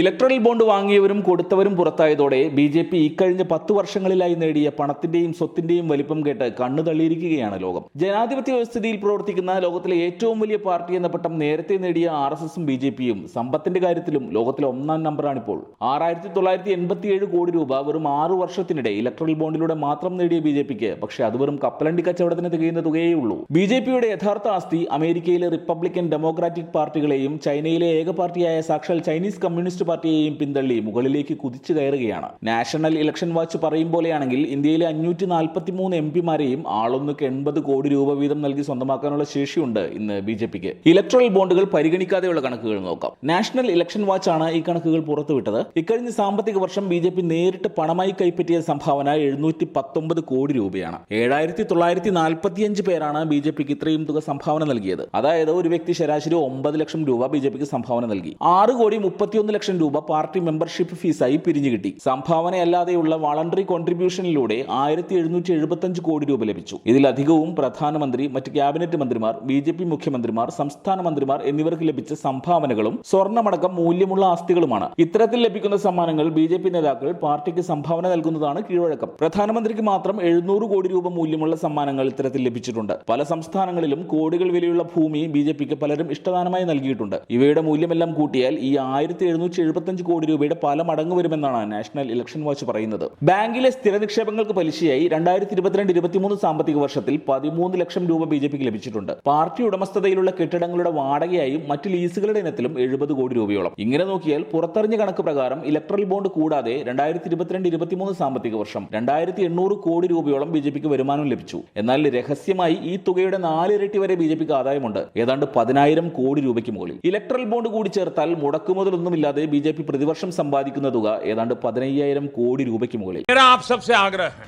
Electoral bond വാങ്ങിയവരും കൊടുത്തവരും പുറത്തായതോടെ ബി ജെ പി ഇക്കഴിഞ്ഞ പത്ത് വർഷങ്ങളിലായി നേടിയ പണത്തിന്റെയും സ്വത്തിന്റെയും വലിപ്പം കേട്ട് കണ്ണു തള്ളിയിരിക്കുകയാണ് ലോകം. ജനാധിപത്യ വ്യവസ്ഥിതിയിൽ പ്രവർത്തിക്കുന്ന ലോകത്തിലെ ഏറ്റവും വലിയ പാർട്ടി എന്ന പട്ടം നേരത്തെ നേടിയ ആർ എസ് എസും ബി ജെ പിയും സമ്പത്തിന്റെ കാര്യത്തിലും ലോകത്തിലെ ഒന്നാം നമ്പറാണിപ്പോൾ. ആറായിരത്തി തൊള്ളായിരത്തി എൺപത്തിയേഴ് കോടി രൂപ വെറും ആറു വർഷത്തിനിടെ ഇലക്ട്രൽ ബോണ്ടിലൂടെ മാത്രം നേടിയ ബി ജെ പിക്ക്. പക്ഷേ അത് വെറും കപ്പലണ്ടി കച്ചവടത്തിന് തികയുന്ന തുകയേ ഉള്ളൂ ബി ജെ പിയുടെ യഥാർത്ഥ ആസ്തി അമേരിക്കയിലെ റിപ്പബ്ലിക്കൻ ഡെമോക്രാറ്റിക് പാർട്ടികളെയും ചൈനയിലെ ഏക പാർട്ടിയായ സാക്ഷാൽ ചൈനീസ് കമ്മ്യൂണിസ്റ്റ് പാർട്ടിയെയും പിന്തള്ളി മുകളിലേക്ക് കുതിച്ചു കയറുകയാണ്. നാഷണൽ ഇലക്ഷൻ വാച്ച് പറയും പോലെയാണെങ്കിൽ ഇന്ത്യയിലെ അഞ്ഞൂറ്റി നാൽപ്പത്തി മൂന്ന് എം പിമാരെയും ആളൊന്നുക്ക് എൺപത് കോടി രൂപ വീതം നൽകി സ്വന്തമാക്കാനുള്ള ശേഷിയുണ്ട് ഇന്ന് ബി ജെ പിക്ക്. ഇലക്ട്രൽ ബോണ്ടുകൾ പരിഗണിക്കാതെയുള്ള കണക്കുകൾ നോക്കാം. നാഷണൽ ഇലക്ഷൻ വാച്ച് ആണ് ഈ കണക്കുകൾ പുറത്തുവിട്ടത്. ഇക്കഴിഞ്ഞ സാമ്പത്തിക വർഷം ബി ജെ പി നേരിട്ട് പണമായി കൈപ്പറ്റിയ സംഭാവന എഴുന്നൂറ്റി പത്തൊമ്പത് കോടി രൂപയാണ്. ഏഴായിരത്തി തൊള്ളായിരത്തി നാൽപ്പത്തിയഞ്ച് പേരാണ് ബി ജെ പിക്ക് ഇത്രയും തുക സംഭാവന നൽകിയത്. അതായത് ഒരു വ്യക്തി ശരാശരി ഒമ്പത് ലക്ഷം രൂപ ബി ജെ പിക്ക് സംഭാവന നൽകി. ആറ് കോടി മുപ്പത്തിയൊന്ന് ലക്ഷം രൂപ പാർട്ടി മെമ്പർഷിപ്പ് ഫീസായി പിരിഞ്ഞു കിട്ടി. സംഭാവനയല്ലാതെയുള്ള വളണ്ടറി കോൺട്രിബ്യൂഷനിലൂടെ ആയിരത്തി എഴുന്നൂറ്റി എഴുപത്തഞ്ച് കോടി രൂപ ലഭിച്ചു. ഇതിലധികവും പ്രധാനമന്ത്രി മറ്റ് ക്യാബിനറ്റ് മന്ത്രിമാർ ബി ജെ പി മുഖ്യമന്ത്രിമാർ സംസ്ഥാന മന്ത്രിമാർ എന്നിവർക്ക് ലഭിച്ച സംഭാവനകളും സ്വർണമടക്കം മൂല്യമുള്ള ആസ്തികളുമാണ്. ഇത്തരത്തിൽ ലഭിക്കുന്ന സമ്മാനങ്ങൾ ബി ജെ പി നേതാക്കൾ പാർട്ടിക്ക് സംഭാവന നൽകുന്നതാണ് കീഴ്വഴക്കം. പ്രധാനമന്ത്രിക്ക് മാത്രം എഴുന്നൂറ് കോടി രൂപ മൂല്യമുള്ള സമ്മാനങ്ങൾ ഇത്തരത്തിൽ ലഭിച്ചിട്ടുണ്ട്. പല സംസ്ഥാനങ്ങളിലും കോടികൾ വിലയുള്ള ഭൂമി ബി ജെ പിക്ക് പലരും ഇഷ്ടദാനമായി നൽകിയിട്ടുണ്ട്. ഇവയുടെ മൂല്യമെല്ലാം കൂട്ടിയാൽ ഈ ആയിരത്തി എഴുന്നൂറ്റി എഴുപത്തഞ്ച് കോടി രൂപയുടെ പല മടങ്ങ് വരുമെന്നാണ് നാഷണൽ ഇലക്ഷൻ വാച്ച് പറയുന്നത്. ബാങ്കിലെ സ്ഥിര നിക്ഷേപങ്ങൾക്ക് പലിശയായി രണ്ടായിരത്തി ഇരുപത്തിരണ്ട് ഇരുപത്തിമൂന്ന് സാമ്പത്തിക വർഷത്തിൽ പതിമൂന്ന് ലക്ഷം രൂപ ബി ജെ പിക്ക് ലഭിച്ചിട്ടുണ്ട്. പാർട്ടി ഉടമസ്ഥതയിലുള്ള കെട്ടിടങ്ങളുടെ വാടകയായും മറ്റ് ലീസുകളുടെ ഇനത്തിലും എഴുപത് കോടി രൂപയോളം. ഇങ്ങനെ നോക്കിയാൽ പുറത്തറിഞ്ഞ കണക്ക് പ്രകാരം ഇലക്ട്രൽ ബോണ്ട് കൂടാതെ രണ്ടായിരത്തി ഇരുപത്തിരണ്ട് ഇരുപത്തിമൂന്ന് സാമ്പത്തിക വർഷം രണ്ടായിരത്തി എണ്ണൂറ് കോടി രൂപയോളം ബി ജെ പിക്ക് വരുമാനം ലഭിച്ചു. എന്നാൽ രഹസ്യമായി ഈ തുകയുടെ നാലിരട്ടി വരെ ബി ജെ പിക്ക് ആദായമുണ്ട്. ഏതാണ്ട് പതിനായിരം കോടി രൂപയ്ക്ക് മുകളിൽ. ഇലക്ട്രൽ ബോണ്ട് കൂടി ചേർത്താൽ മുടക്കുമുതലൊന്നുമില്ലാതെ ബി ജെ പി പ്രതിവർഷം സമ്പാദിക്കുന്ന തുക ഏതാണ്ട് പതിനയ്യായിരം കോടി രൂപയ്ക്ക് മുകളിൽ मेरा आप सबसे आग्रह है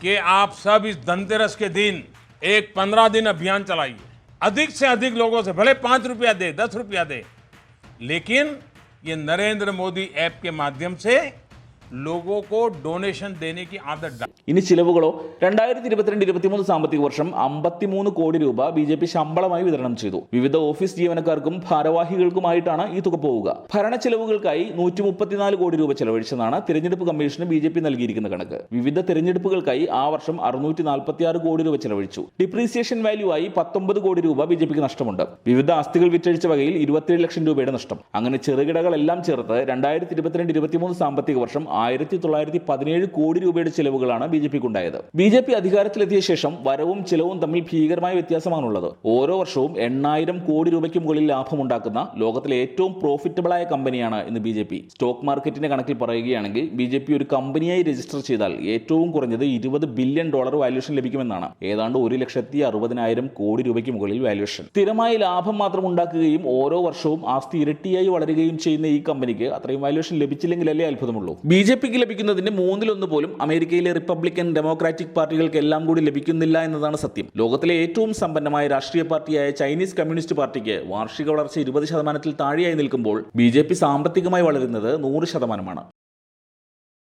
कि आप सब इस धनतेरस के दिन एक पंद्रह दिन अभियान चलाइए अधिक से अधिक लोगों से भले पांच रुपया दे दस रुपया दे लेकिन ये नरेंद्र मोदी ऐप के माध्यम से लोगों को डोनेशन देने की आदत डाल ഇനി ചിലവുകളോ രണ്ടായിരത്തി ഇരുപത്തിരണ്ട് ഇരുപത്തിമൂന്ന് സാമ്പത്തിക വർഷം അമ്പത്തിമൂന്ന് കോടി രൂപ ബി ജെ പി ശമ്പളമായി വിതരണം ചെയ്തു വിവിധ ഓഫീസ് ജീവനക്കാർക്കും ഭാരവാഹികൾക്കുമായിട്ടാണ് ഈ തുക പോവുക ഭരണ ചെലവുകൾക്കായി നൂറ്റി മുപ്പത്തിനാല് കോടി രൂപ ചെലവഴിച്ചതാണ് തിരഞ്ഞെടുപ്പ് കമ്മീഷന് ബി ജെ പി നൽകിയിരിക്കുന്ന കണക്ക് വിവിധ തിരഞ്ഞെടുപ്പുകൾക്കായി ആ വർഷം അറുന്നൂറ്റി നാൽപ്പത്തി ആറ് കോടി രൂപ ചെലവഴിച്ചു ഡിപ്രീസിയേഷൻ വാല്യൂ ആയി പത്തൊമ്പത് കോടി രൂപ ബി ജെ പിക്ക് നഷ്ടമുണ്ട് വിവിധ ആസ്തികൾ വിറ്റഴിച്ച വകയിൽ ഇരുപത്തിയേഴ് ലക്ഷം രൂപയുടെ നഷ്ടം അങ്ങനെ ചെറുകിടകളെല്ലാം ചേർത്ത് രണ്ടായിരത്തി ഇരുപത്തിരണ്ട് ഇരുപത്തിമൂന്ന് സാമ്പത്തിക വർഷം ആയിരത്തി തൊള്ളായിരത്തി പതിനേഴ് കോടി രൂപയുടെ ചെലവുകളാണ് ബി ജെ പിക്ക് ഉണ്ടായത് ബി ജെ പി അധികാരത്തിലെത്തിയ ശേഷം വരവും ചിലവും തമ്മിൽ ഭീകരമായ വ്യത്യാസമാണുള്ളത്. ഓരോ വർഷവും എണ്ണായിരം കോടി രൂപയ്ക്ക് മുകളിൽ ലാഭമുണ്ടാക്കുന്ന ലോകത്തിലെ ഏറ്റവും പ്രോഫിറ്റബിളായ കമ്പനിയാണ് ഇന്ന് ബി ജെ പി. സ്റ്റോക്ക് മാർക്കറ്റിന്റെ കണക്കിൽ പറയുകയാണെങ്കിൽ ബി ജെ പി ഒരു കമ്പനിയായി രജിസ്റ്റർ ചെയ്താൽ ഏറ്റവും കുറഞ്ഞത് ഇരുപത് ബില്യൺ ഡോളർ വാല്യൂഷൻ ലഭിക്കുമെന്നാണ്. ഏതാണ്ട് ഒരു ലക്ഷത്തി അറുപതിനായിരം കോടി രൂപയ്ക്ക് മുകളിൽ വാല്യൂഷൻ സ്ഥിരമായി ലാഭം മാത്രം ഉണ്ടാക്കുകയും ഓരോ വർഷവും ആസ്തി ഇരട്ടിയായി വളരുകയും ചെയ്യുന്ന ഈ കമ്പനിക്ക് അത്രയും വാല്യൂഷൻ ലഭിച്ചില്ലെങ്കിലല്ലേ അത്ഭുതമുള്ളൂ. ബി ജെ പിക്ക് ലഭിക്കുന്നതിന്റെ മൂന്നിലൊന്ന് പോലും അമേരിക്കയിലെ റിപ്പബ്ലിക്കൻ ഡെമോക്രാറ്റിക് പാർട്ടികൾക്ക് എല്ലാം കൂടി ലഭിക്കുന്നില്ല എന്നതാണ് സത്യം. ലോകത്തിലെ ഏറ്റവും സമ്പന്നമായ രാഷ്ട്രീയ പാർട്ടിയായ ചൈനീസ് കമ്മ്യൂണിസ്റ്റ് പാർട്ടിക്ക് വാർഷിക വളർച്ച ഇരുപത് ശതമാനത്തിൽ താഴെയായി നിൽക്കുമ്പോൾ ബി സാമ്പത്തികമായി വളരുന്നത് നൂറ് ശതമാനമാണ്.